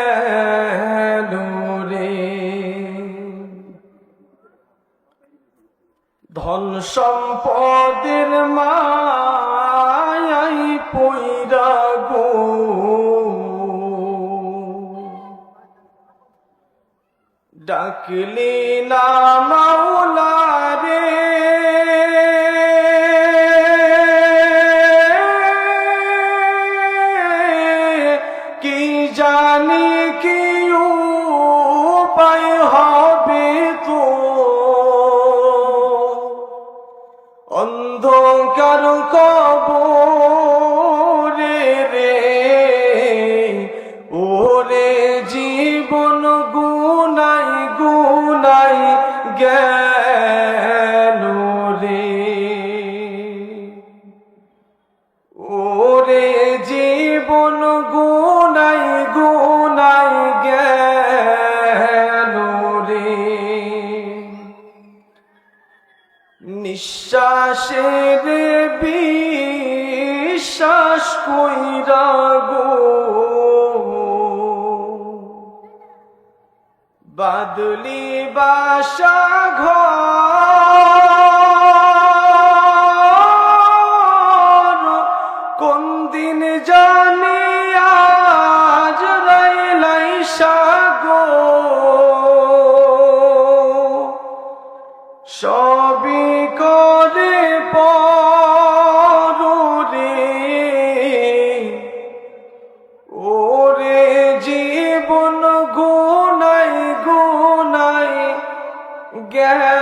ধন সম্পদের মায়াই পইরা গো। ডাকলি না মাওলা কি জানি কি উপায় হবে অন্ধকার কবরে রে। ওরে জীবন গুনাই গুনাই গেল রে। ওরে নিঃশ্বাসের বিশ্বাস কইরা গো। বাদলি বাসা ঘর কোন দিন জানি আজ রাইলাই সাগো সবই Yeah.